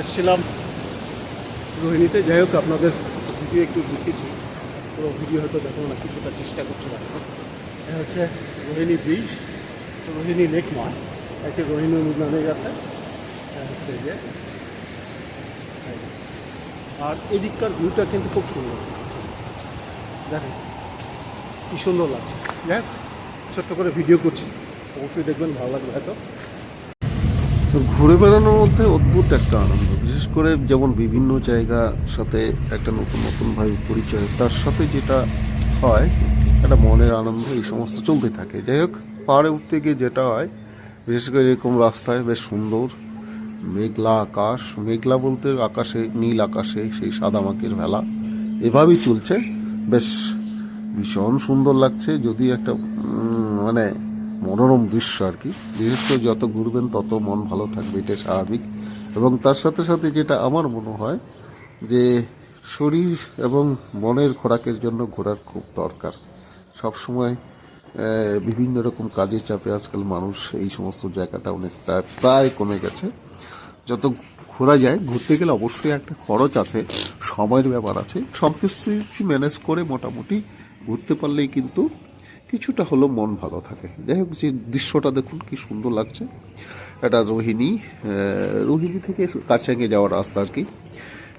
এসেছিলাম রোহিণীতে। যাই হোক, আপনাদের ভিডিও একটু দেখেছি। পুরো ভিডিও হয়তো দেখানো না, কিছুটা চেষ্টা করছি দেখানো এটা হচ্ছে রোহিণী ব্রিজ রোহিণী লেক নয় একটা রোহিণী নামে গেছে। হচ্ছে যে। আর এদিককার ভিউটা কিন্তু খুব সুন্দর। দেখেন, কি সুন্দর লাগছে। যাই ছোট্ট করে ভিডিও করছি। অবশ্যই দেখবেন, ভালো লাগবে হয়তো। ঘুরে বেড়ানোর মধ্যে অদ্ভুত একটা আনন্দ, বিশেষ করে যেমন বিভিন্ন জায়গার সাথে একটা নতুন নতুন ভাবে পরিচয়, তার সাথে যেটা হয়, একটা মনের আনন্দ, এই সমস্ত চলতে থাকে। যাই হোক, পাহাড়ে উঠতে গিয়ে যেটা হয়, বিশেষ করে এরকম রাস্তায় বেশ সুন্দর, মেঘলা আকাশ, মেঘলা বলতে আকাশে, নীল আকাশে সেই সাদা মাকের ভেলা এভাবেই চলছে। বেশ ভীষণ সুন্দর লাগছে, যদি একটা মানে মনোরম দৃশ্য আর কি। বিশেষ করে যত ঘুরবেন তত মন ভালো থাকবে এটা স্বাভাবিক। এবং তার সাথে সাথে যেটা আমার মনে হয় যে শরীর এবং মনের খোরাকের জন্য ঘোরার খুব দরকার। সবসময় বিভিন্ন রকম কাজের চাপে আজকাল মানুষ এই সমস্ত জায়গাটা অনেকটা প্রায় কমে গেছে। যত ঘোরা যায়, ঘুরতে গেলে অবশ্যই একটা খরচ আছে, সময়ের ব্যাপার আছে। সব কিছু ম্যানেজ করে মোটামুটি ঘুরতে পারলেই কিন্তু কিছুটা হলেও মন ভালো থাকে। যাই হোক, যে দৃশ্যটা দেখুন, কি সুন্দর লাগছে। এটা রোহিণী রোহিণী থেকে কাছাঙ্গে যাওয়ার রাস্তা আর কি।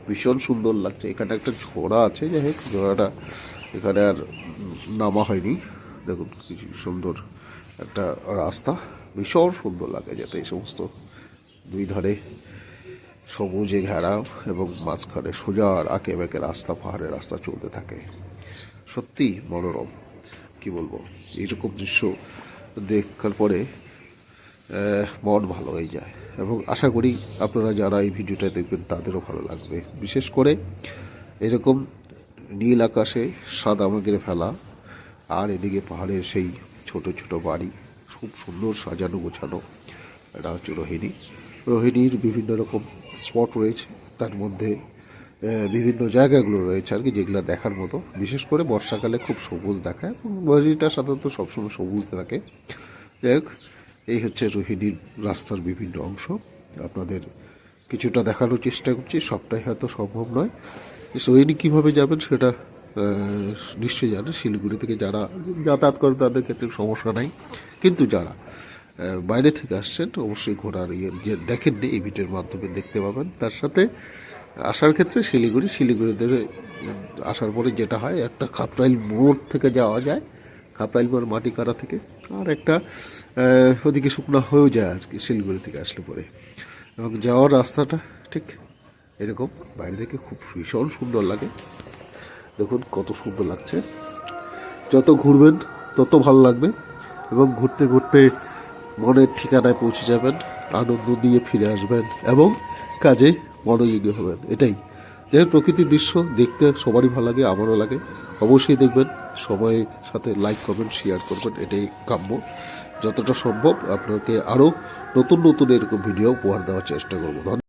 ভীষণ সুন্দর লাগছে। এখানে একটা ঝোড়া আছে, যাই হোক, ঝোড়াটা এখানে আর নামা হয়নি। দেখুন, কি সুন্দর একটা রাস্তা। ভীষণ সুন্দর লাগে যাতে এই সমস্ত দুই ধারে সবুজে ঘেরা এবং মাঝখানে সোজা আঁকে বেঁকে রাস্তা, পাহাড়ের রাস্তা চলতে থাকে। সত্যি মনোরম। কি বলব? এইরকম দৃশ্য দেখার পরে মন ভালো হয়ে যায়। এবং আশা করি আপনারা যারা এই ভিডিওটা দেখবেন, তাদেরও ভালো লাগবে। বিশেষ করে এরকম নীল আকাশে সাদা মেঘের ফেলা, আর এদিকে পাহাড়ের সেই ছোট ছোট বাড়ি, খুব সুন্দর সাজানো গোছানো। এটা হচ্ছে রোহিণী। রোহিণীর বিভিন্ন রকম স্পট রয়েছে। তার মধ্যে বিভিন্ন জায়গাগুলো রয়েছে আর কি, যেগুলো দেখার মতো। বিশেষ করে বর্ষাকালে খুব সবুজ দেখায় এবং রোহিণীটা সাধারণত সবসময় সবুজ থাকে। যাই হোক, এই হচ্ছে রোহিণীর রাস্তার বিভিন্ন অংশ। আপনাদের কিছুটা দেখানোর চেষ্টা করছি, সবটাই হয়তো সম্ভব নয়। রোহিণী কীভাবে যাবেন সেটা নিশ্চয়ই জানেন, শিলিগুড়ি থেকে যারা যাতায়াত করেন তাদের ক্ষেত্রে সমস্যা নাই। কিন্তু যারা বাইরে থেকে আসছেন, অবশ্যই ঘোরার ইয়ে দেখেননি এই ভিডিওর মাধ্যমে দেখতে পাবেন। তার সাথে আসার ক্ষেত্রে শিলিগুড়ি, শিলিগুড়িতে আসার পরে যেটা হয়, একটা কাপরাইল মোড় থেকে যাওয়া যায় কাপরাইল মোড় মাটি মাটিকাড়া থেকে, আর একটা ওদিকে শুকনো হয়েও যায় আজকে শিলিগুড়ি থেকে আসলে পরে। এবং যাওয়ার রাস্তাটা ঠিক এরকম, বাইরে থেকে খুব ভীষণ সুন্দর লাগে। দেখুন কত সুন্দর লাগছে। যত ঘুরবেন, তত ভালো লাগবে। এবং ঘুরতে ঘুরতে মনের ঠিকানায় পৌঁছে যাবেন, আনন্দ নিয়ে ফিরে আসবেন, এবং কাজে মনোযোগী হবেন। এটাই। যাই প্রকৃতির দৃশ্য, দেখতে সবারই ভালো লাগে, আমারও লাগে। অবশ্যই দেখবেন, সময়ের সাথে লাইক করবেন শেয়ার করবেন, এটাই কাম্য। যতটা সম্ভব আপনাকে আরও নতুন নতুন এরকম ভিডিও উপহার দেওয়ার চেষ্টা করব।